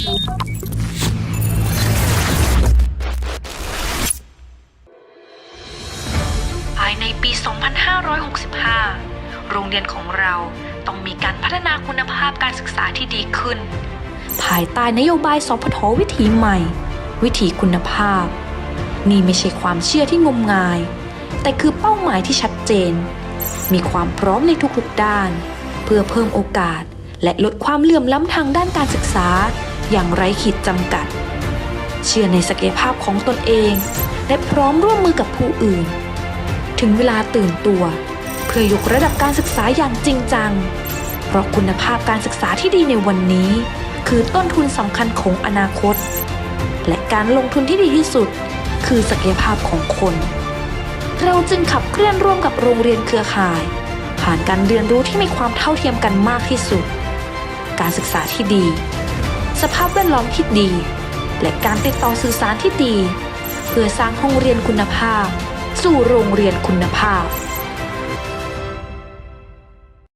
ภายในปี 2565 โรงเรียนของเราต้องมีการพัฒนาคุณภาพการศึกษาที่ดีขึ้น ภายใต้นโยบายสพทวิถีใหม่ วิถีคุณภาพ นี่ไม่ใช่ความเชื่อที่งมงาย แต่คือเป้าหมายที่ชัดเจน มีความพร้อมในทุกๆด้าน เพื่อเพิ่มโอกาสและลดความเหลื่อมล้ำทางด้านการศึกษา อย่างไร้ขีดจำกัด เชื่อในศักยภาพของตนเอง และพร้อมร่วมมือกับผู้อื่น ถึงเวลาตื่นตัว เพื่อยกระดับการศึกษาอย่างจริงจัง เพราะคุณภาพการศึกษาที่ดีในวันนี้ คือต้นทุนสำคัญของอนาคต และการลงทุนที่ดีที่สุด คือศักยภาพของคน เราจึงขับเคลื่อนร่วมกับโรงเรียนเครือข่าย ผ่านการเรียนรู้ที่มีความเท่าเทียมกันมากที่สุด การศึกษาที่ดี สภาพแวดล้อมที่ดี และการติดต่อสื่อสารที่ดี เพื่อสร้างห้องเรียนคุณภาพ สู่โรงเรียนคุณภาพ